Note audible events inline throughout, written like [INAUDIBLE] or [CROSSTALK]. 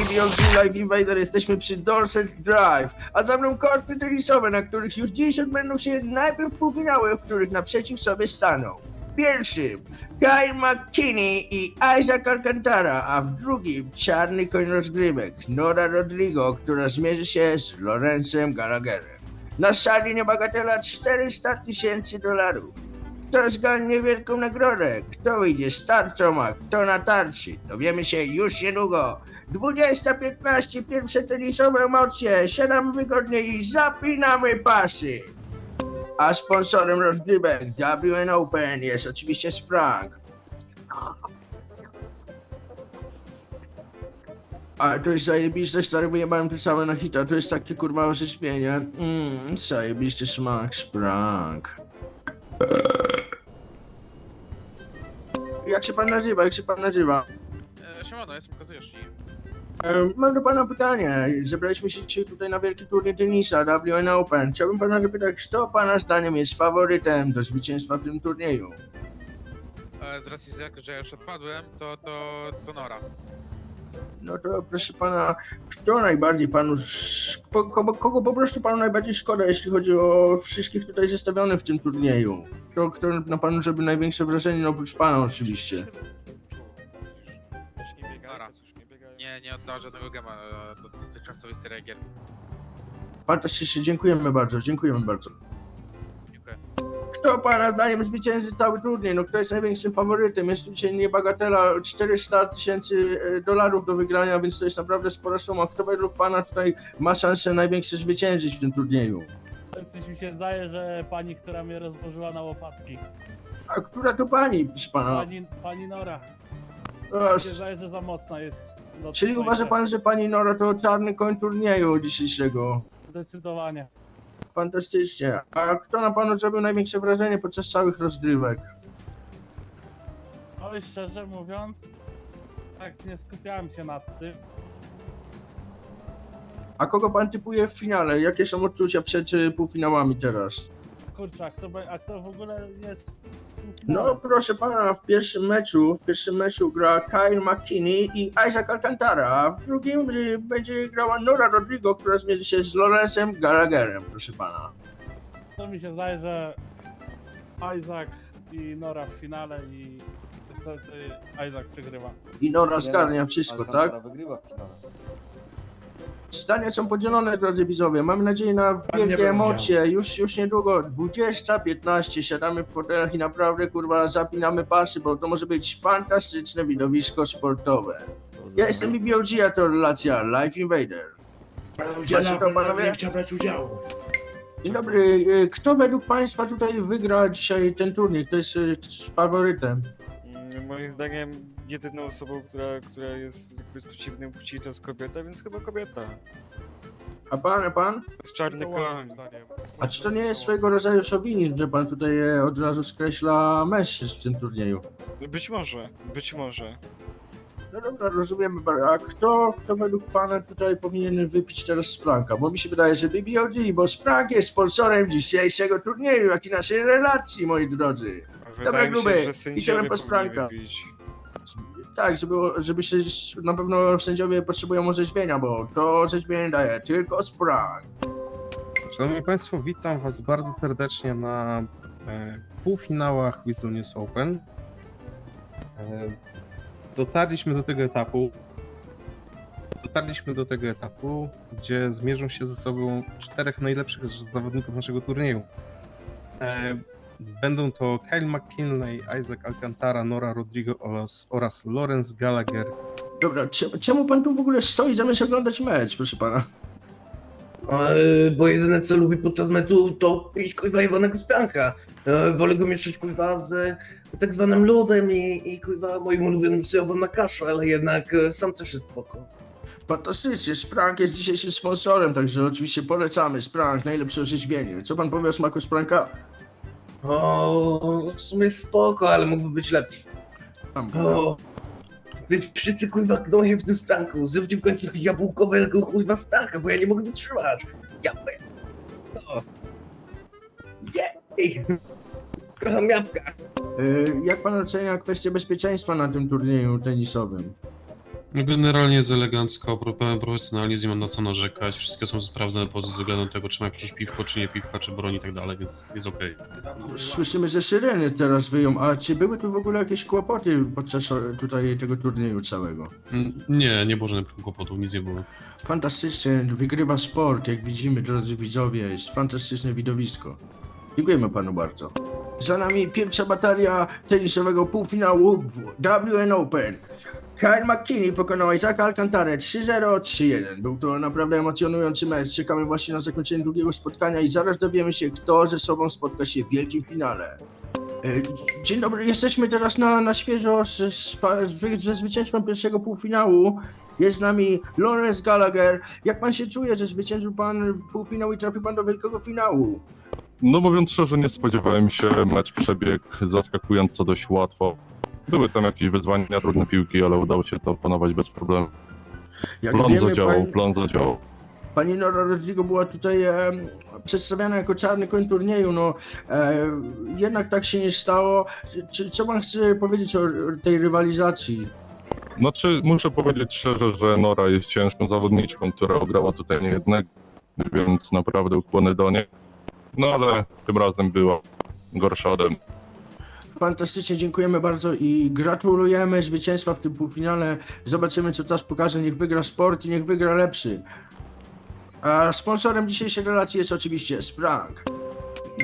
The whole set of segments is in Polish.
BBLG Live Invader, jesteśmy przy Dorset Drive, a za mną korty tenisowe, na których już dziś odbędą się najpierw półfinały, w których naprzeciw sobie staną. W pierwszym Kyle McKinney i Isaac Alcantara, a w drugim czarny koń rozgrywek Nora Rodrigo, która zmierzy się z Lorenzem Gallagherem. Na szali niebagatela 400 tysięcy dolarów. Kto zgarnie wielką nagrodę? Kto wyjdzie z tarczą, a kto na tarczy? Dowiemy się już niedługo. 20.15, pierwsze tenisowe emocje. Siadamy wygodnie i zapinamy pasy. A sponsorem rozgrywek WN Open jest oczywiście Sprang. A to jest zajebiste, stary, wyjebałem to całe na hita, to jest takie kurwa orzeźwienie. Mmm, zajebisty smak, Sprang. Jak się pan nazywa? Jak się pan nazywa? E, Siemano, jestem Kazuyoshi. E, Mam do pana pytanie. Zebraliśmy się dzisiaj tutaj na wielki turniej tenisa WN Open. Chciałbym pana zapytać, kto pana zdaniem jest faworytem do zwycięstwa w tym turnieju? E, Z racji tego, że ja już odpadłem, to, to, to Nora. No to proszę pana, kto najbardziej panu, kogo, kogo po prostu panu najbardziej szkoda, jeśli chodzi o wszystkich tutaj zestawionych w tym turnieju? Kto, kto na panu zrobił największe wrażenie, no oprócz pana oczywiście. Nie, nie oddała żadnego gema e, do dotychczasowej serii gier. Fantastycznie, dziękujemy bardzo, dziękujemy bardzo. Kto pana zdaniem zwycięży cały turniej? No kto jest największym faworytem? Jest tu dzisiaj niebagatela 400 tysięcy e, dolarów do wygrania, więc to jest naprawdę spora suma. Kto według pana tutaj ma szansę największe zwyciężyć w tym turnieju? Coś mi się zdaje, że pani, która mnie rozłożyła na łopatki. A która to pani, proszę pana? Pani, pani Nora. O, Mi się zdaje, że za mocna jest. do czyli uważa pan, że pani Nora to czarny koń turnieju dzisiejszego? Zdecydowanie. Fantastycznie. A kto na panu zrobił największe wrażenie podczas całych rozgrywek? Ale szczerze mówiąc, tak nie skupiałem się nad tym. A kogo pan typuje w finale? Jakie są odczucia przed e, półfinałami teraz? Kurczę, a kto, be- a kto w ogóle jest No proszę pana, w pierwszym meczu, w pierwszym meczu gra Kyle McKinney i Isaac Alcantara, a w drugim y, będzie grała Nora Rodrigo, która zmierzy się z Lorenzem Gallagherem, proszę pana. To mi się zdaje, że Isaac i Nora w finale i niestety Isaac przegrywa. I Nora zgarnia wszystko, tak? Alcantara wygrywa w finale. Zdania są podzielone, drodzy widzowie. Mamy nadzieję na wielkie emocje. Już, już niedługo, 20.15, siadamy w fotelach i naprawdę, kurwa, zapinamy pasy, bo to może być fantastyczne widowisko sportowe. Ja jestem BBOG, a to relacja Life Invader. Macie to, panowie? chciał brać udziału. Dzień dobry. Y, Kto według Państwa tutaj wygra dzisiaj ten turniej? Kto jest y, faworytem? Moim zdaniem jedyną osobą, która, która jest jakby z przeciwnej płci to jest kobieta, więc chyba kobieta. A pan, a pan? To jest czarny koń. A czy to nie jest swojego rodzaju szowinizm, że pan tutaj e, od razu skreśla mężczyzn w tym turnieju? Być może, być może. No dobra, rozumiemy. ba- A kto, kto według pana tutaj powinien wypić teraz Spranka? Bo mi się wydaje, że BBOD, bo Sprank jest sponsorem dzisiejszego turnieju, jak i naszej relacji, moi drodzy. Wydaje mi gruby, że idziemy sędziowie po powinni spranka. Tak, żeby, żeby się na pewno sędziowie potrzebują orzeźwienia, bo to orzeźwienie daje tylko Sprank. Szanowni Państwo, witam Was bardzo serdecznie na e, półfinałach Wisdom News Open. E, dotarliśmy do tego etapu. Dotarliśmy do tego etapu, gdzie zmierzą się ze sobą czterech najlepszych zawodników naszego turnieju. E, będą to Kyle McKinley, Isaac Alcantara, Nora Rodrigo oraz, oraz Lawrence Gallagher. Dobra, cze- czemu pan tu w ogóle stoi zamiast oglądać mecz, proszę pana? Y, bo jedyne co lubię podczas meczu to pić kurwa jebanego spranka. E, Wolę go mieszać kurwa z e, tak zwanym lodem i, i kurwa moim ulubionym syropem na kaszę, ale jednak e, sam też jest spoko. Fantastycznie, Sprank jest dzisiejszym sponsorem, także oczywiście polecamy. Sprank, najlepsze orzeźwienie. Co pan powie o smaku Spranka? O, w sumie spoko, ale mógłby być lepszy. Tam, O, wy wszyscy kurwa gną się w tym spranku. Zróbcie w końcu jabłkowego kurwa spranka, bo ja nie mogę wytrzymać. Jabłek. O. Jej. Kocham jabłka. Y, Jak pan ocenia kwestię bezpieczeństwa na tym turnieju tenisowym? No generalnie jest elegancko, pełen profesjonalizm, mam na co narzekać. Wszystkie są sprawdzone pod względem tego, czy ma jakieś piwko, czy nie piwka, czy broń i tak dalej, więc jest okej. Słyszymy, że syreny teraz wyją, a czy były tu w ogóle jakieś kłopoty podczas o, tutaj tego turnieju całego? Mm, Nie, nie było żadnych kłopotów, nic nie było. Fantastycznie, wygrywa sport, jak widzimy, drodzy widzowie, jest fantastyczne widowisko. Dziękujemy panu bardzo. Za nami pierwsza batalia tenisowego półfinału w WN Open. Kyle McKinney pokonał Isaaca Alcantarę 3-0, 3-1. Był to naprawdę emocjonujący mecz. Czekamy właśnie na zakończenie drugiego spotkania i zaraz dowiemy się, kto ze sobą spotka się w wielkim finale. E, Dzień dobry, jesteśmy teraz na, na świeżo ze zwycięstwem pierwszego półfinału. Jest z nami Lawrence Gallagher. Jak pan się czuje, że zwyciężył pan półfinał i trafił pan do wielkiego finału? No mówiąc szczerze, nie spodziewałem się, mecz przebiegł zaskakująco dość łatwo. Były tam jakieś wyzwania, trudne piłki, ale udało się to opanować bez problemu. Jak Plan wiemy, zadziałał, pani, plan zadziałał. pani Nora Rodrigo była tutaj e, przedstawiana jako czarny koń turnieju, no e, jednak tak się nie stało. Czy, co pan chce powiedzieć o tej rywalizacji? Znaczy, muszę powiedzieć szczerze, że Nora jest ciężką zawodniczką, która ograła tutaj niejednego, więc naprawdę ukłony do niej. No ale tym razem była gorsza ode mnie. Fantastycznie, dziękujemy bardzo i gratulujemy zwycięstwa w tym półfinale. Zobaczymy, co teraz pokaże. Niech wygra sport i niech wygra lepszy. A sponsorem dzisiejszej relacji jest oczywiście Sprank.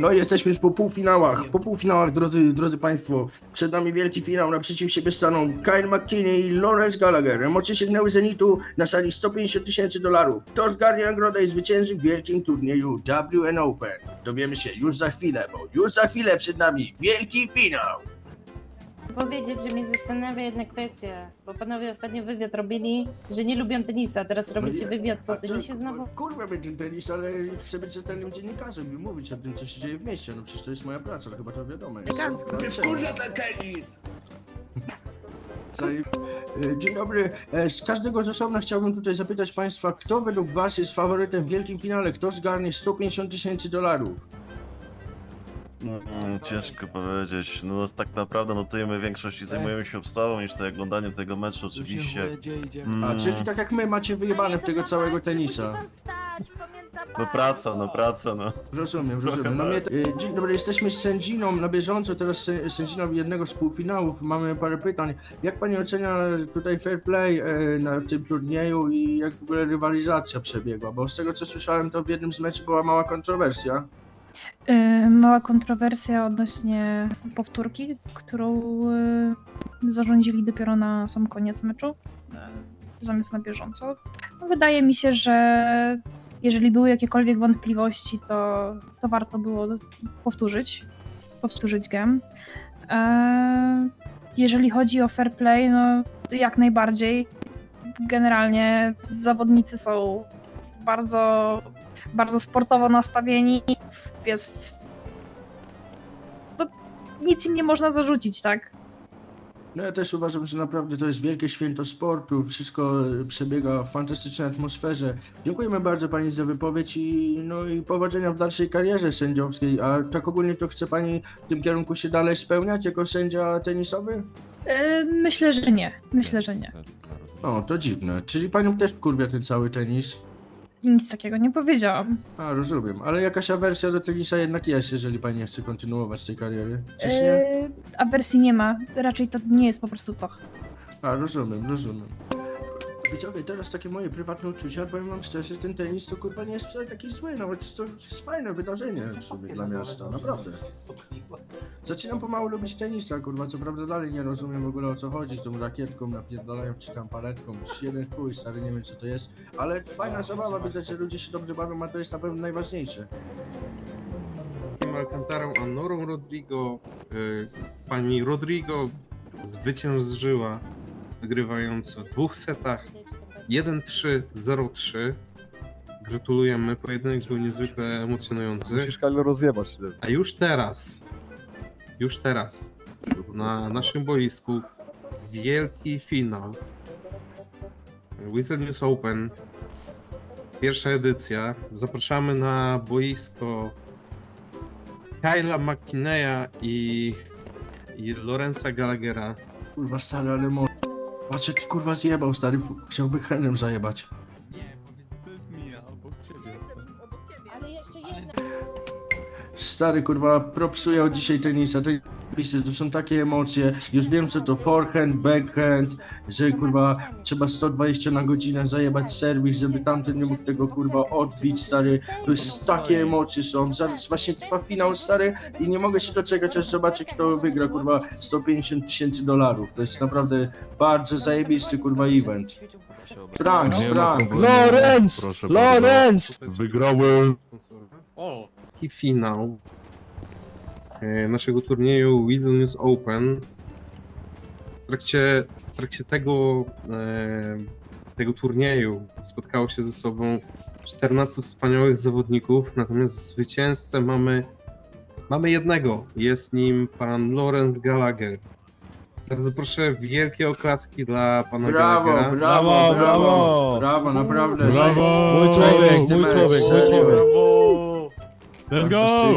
No i jesteśmy już po półfinałach. Po półfinałach, drodzy, drodzy Państwo. Przed nami wielki finał. Naprzeciw siebie staną Kyle McKinney i Lawrence Gallagher. Emocje sięgnęły zenitu na sali 150 tysięcy dolarów. Kto zgarnie nagrodę i zwycięży w wielkim turnieju WN Open? Dowiemy się już za chwilę, bo już za chwilę przed nami wielki finał. powiedzieć, że mnie zastanawia jedna kwestia, bo panowie ostatnio wywiad robili, że nie lubią tenisa, teraz robicie nie. wywiad A o co, tenisie znowu? Kurwa będzie tenis, ale chcę być rzetelnym dziennikarzem i mówić o tym, co się dzieje w mieście. No przecież to jest moja praca, chyba to wiadomo. Jest. Elegancko. Wkurza ten tenis! [LAUGHS] Dzień dobry. E, Z każdego z osobna chciałbym tutaj zapytać Państwa, kto według Was jest faworytem w wielkim finale? Kto zgarnie 150 tysięcy dolarów? No, mm, ciężko powiedzieć. No tak naprawdę notujemy większość i zajmujemy się obstawą niż to oglądaniem tego meczu oczywiście. Mm, A, czyli tak jak my macie wyjebane w tego całego tenisa. No praca, no praca, no. Rozumiem, rozumiem. No mnie, e, dzień dobry, jesteśmy z sędziną na bieżąco, teraz sę- sędziną jednego z półfinałów. Mamy parę pytań. Jak pani ocenia tutaj fair play e, na tym turnieju i jak w ogóle rywalizacja przebiegła? Bo z tego co słyszałem, to w jednym z meczów była mała kontrowersja. Y, Mała kontrowersja odnośnie powtórki, którą y, zarządzili dopiero na sam koniec meczu, y, zamiast na bieżąco. No, Wydaje mi się, że jeżeli były jakiekolwiek wątpliwości, to, to warto było powtórzyć, powtórzyć gem. E, Jeżeli chodzi o fair play, no jak najbardziej. Generalnie zawodnicy są bardzo bardzo sportowo nastawieni. Jest. To nic im nie można zarzucić, tak? No ja też uważam, że naprawdę to jest wielkie święto sportu. Wszystko e, przebiega w fantastycznej atmosferze. Dziękujemy bardzo pani za wypowiedź i no i powodzenia w dalszej karierze sędziowskiej. A tak ogólnie to chce pani w tym kierunku się dalej spełniać jako sędzia tenisowy? Yy, myślę, że nie. Myślę, że nie. O, to dziwne. Czyli panią też kurwia ten cały tenis? Nic takiego nie powiedziałam. A, rozumiem. Ale jakaś awersja do tenisa jednak jest, jeżeli pani nie chce kontynuować tej kariery. Czyż nie? Yy, awersji nie ma. Raczej to nie jest po prostu to. A, rozumiem, rozumiem. Widzowie, teraz takie moje prywatne uczucia, powiem wam szczerze, ten tenis to kurwa nie jest wcale taki zły, nawet to jest fajne wydarzenie w sumie dla miasta, naprawdę. Zaczynam pomału lubić tenisa, kurwa, co prawda dalej nie rozumiem w ogóle o co chodzi, z tą rakietką napierdalają, czy tam paletką, jeden chuj, stary, nie wiem co to jest, ale fajna zabawa, widać, że ludzie się dobrze bawią, a to jest na pewno najważniejsze. Alcantarą a Norą Rodrigo. y, Pani Rodrigo zwyciężyła, wygrywając w dwóch setach 1-3, 0-3. Gratulujemy, pojedynek był niezwykle emocjonujący. Musisz Kalo rozjebać. nie? A już teraz, już teraz, na naszym boisku wielki finał Wizard News Open, pierwsza edycja. Zapraszamy na boisko Kyla McKinneya i, i Lorenza Gallaghera. Kurwa, stary, ale mo... Patrz jak kurwa zjebał, stary, chciałby henem zajebać. Ale jeszcze jedna. Stary kurwa, propsują dzisiaj tenisa, to są takie emocje, już wiem co to forehand, backhand, że kurwa trzeba 120 na godzinę zajebać serwis, żeby tamten nie mógł tego kurwa odbić, stary, to jest takie emocje są, zaraz właśnie trwa finał, stary, i nie mogę się doczekać, aż zobaczę kto wygra kurwa 150 tysięcy dolarów, to jest naprawdę bardzo zajebisty kurwa event. Frank, Frank. Lorenz! Lorenz! Wygrałem! O! I finał naszego turnieju News Open. W trakcie, w trakcie tego, e, tego turnieju spotkało się ze sobą 14 wspaniałych zawodników, natomiast zwycięzcę mamy, mamy jednego. Jest nim pan Lorenz Gallagher. Bardzo proszę, wielkie oklaski dla pana brawo, Gallaghera. brawo, Brawo, brawo, brawo. brawo, naprawdę. Brawo! Mój człowiek, mój człowiek, mój człowiek. Let's go!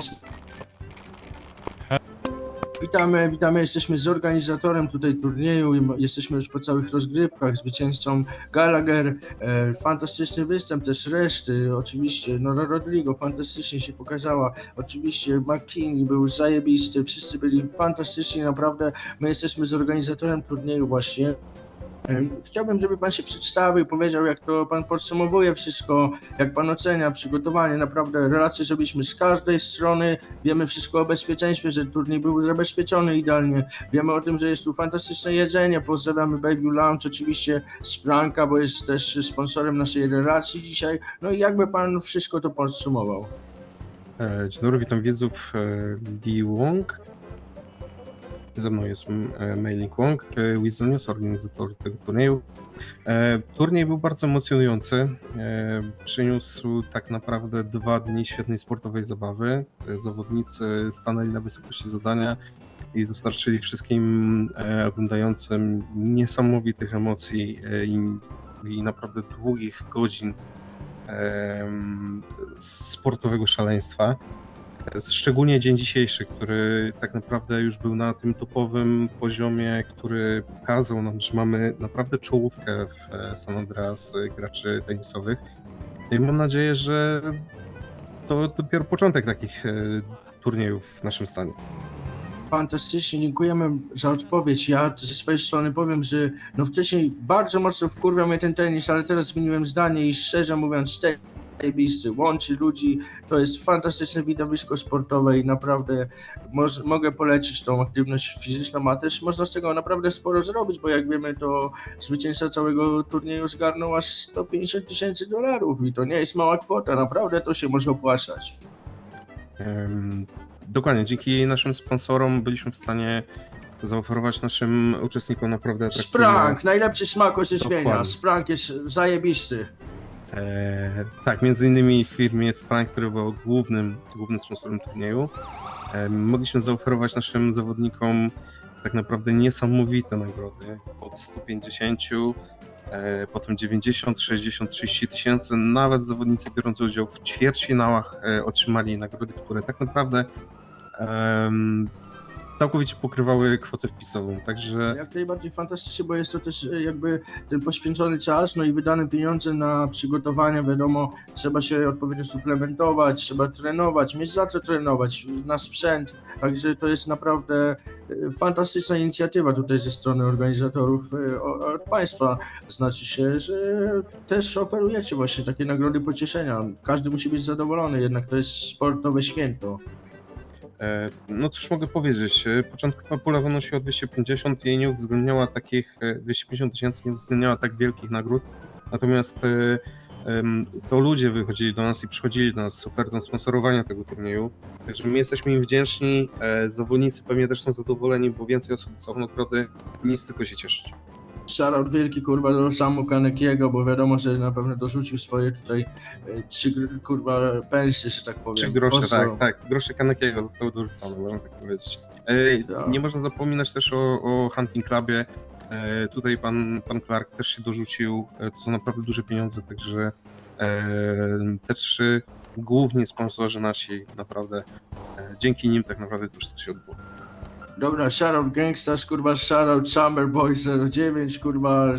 Witamy, witamy, jesteśmy z organizatorem tutaj turnieju, jesteśmy już po całych rozgrywkach, zwycięzcą Gallagher, e, fantastyczny występ też reszty, oczywiście, no Rodrigo fantastycznie się pokazała, oczywiście McKinney był zajebisty, wszyscy byli fantastyczni, naprawdę, my jesteśmy z organizatorem turnieju właśnie. E, Chciałbym, żeby pan się przedstawił, powiedział jak to pan podsumowuje wszystko, jak pan ocenia przygotowanie, naprawdę relacje zrobiliśmy z każdej strony, Wiemy wszystko o bezpieczeństwie, że turniej był zabezpieczony idealnie. Wiemy o tym, że jest tu fantastyczne jedzenie. Pozdrawiamy Baby Lounge, oczywiście z Franka, bo jest też sponsorem naszej relacji dzisiaj. No i jakby pan wszystko to podsumował? E, Dzień dobry, witam widzów e, Lee Wong. Ze mną jest e, Mailing Wong, e, Weasel News, organizator tego turnieju. E, Turniej był bardzo emocjonujący. E, Przyniósł tak naprawdę dwa dni świetnej sportowej zabawy. E, Zawodnicy stanęli na wysokości zadania i dostarczyli wszystkim e, oglądającym niesamowitych emocji e, i, i naprawdę długich godzin sportowego szaleństwa. Szczególnie dzień dzisiejszy, który tak naprawdę już był na tym topowym poziomie, który pokazał nam, że mamy naprawdę czołówkę w e, San Andreas e, graczy tenisowych. No I mam nadzieję, że to dopiero początek takich e, turniejów w naszym stanie. Fantastycznie, dziękujemy za odpowiedź. Ja ze swojej strony powiem, że no wcześniej bardzo mocno wkurwiał mnie ten tenis, ale teraz zmieniłem zdanie i szczerze mówiąc, zajebisty, łączy ludzi, to jest fantastyczne widowisko sportowe i naprawdę moż, mogę polecić tą aktywność fizyczną, a też można z tego naprawdę sporo zrobić, bo jak wiemy, to zwycięzca całego turnieju zgarnął aż 150 tysięcy dolarów i to nie jest mała kwota, naprawdę to się może opłacać. Em, Dokładnie, dzięki naszym sponsorom byliśmy w stanie zaoferować naszym uczestnikom naprawdę atrakcyjne... Sprank, najlepszy smak orzeźwienia. Sprank jest zajebisty. E, tak, między innymi w firmie Sprank, który był głównym, głównym sponsorem turnieju, e, mogliśmy zaoferować naszym zawodnikom tak naprawdę niesamowite nagrody. Od 150, e, potem 90, 60, 30 tysięcy. Nawet zawodnicy biorący udział w ćwierćfinałach e, otrzymali nagrody, które tak naprawdę em, całkowicie pokrywały kwotę wpisową. Także Jak najbardziej fantastycznie, bo jest to też e, jakby ten poświęcony czas, no i wydane pieniądze na przygotowanie, wiadomo, trzeba się odpowiednio suplementować, trzeba trenować, mieć za co trenować, na sprzęt, także to jest naprawdę e, fantastyczna inicjatywa tutaj ze strony organizatorów e, od Państwa. Znaczy się, że też oferujecie właśnie takie nagrody pocieszenia. Każdy musi być zadowolony, jednak to jest sportowe święto. E, No cóż mogę powiedzieć, e, początkowa pula wynosiła 250 i nie uwzględniała takich, e, 250 tysięcy nie uwzględniała tak wielkich nagród, natomiast e, to ludzie wychodzili do nas i przychodzili do nas z ofertą sponsorowania tego turnieju, także my jesteśmy im wdzięczni, e, zawodnicy pewnie też są zadowoleni, bo więcej osób dostało nagrody, nic tylko się cieszyć. Shoutout wielki kurwa do Samu Kanekiego, bo wiadomo, że na pewno dorzucił swoje tutaj e, trzy gr- kurwa pensje, że tak powiem. Trzy grosze, tak, tak, grosze Kanekiego zostały dorzucone, można tak powiedzieć. E, Tak. Nie można zapominać też o, o Hunting Clubie. E, Tutaj pan, pan Clark też się dorzucił. E, To są naprawdę duże pieniądze, także e, te trzy główni sponsorzy nasi naprawdę, e, dzięki nim tak naprawdę to wszystko się odbyło. Dobra, shoutout Gangsters, kurwa, shoutout Chamber Boys 09, kurwa,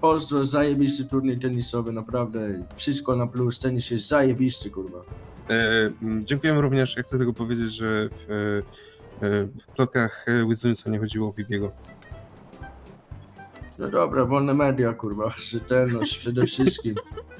pozdro, zajebisty turniej tenisowy, naprawdę, wszystko na plus, tenis jest zajebisty, kurwa. E, dziękujemy również, ja chcę tylko powiedzieć, że w, e, w plotkach e, Wisdomsa nie chodziło o Bibiego. No dobra, wolne media, kurwa, rzetelność przede wszystkim. [LAUGHS]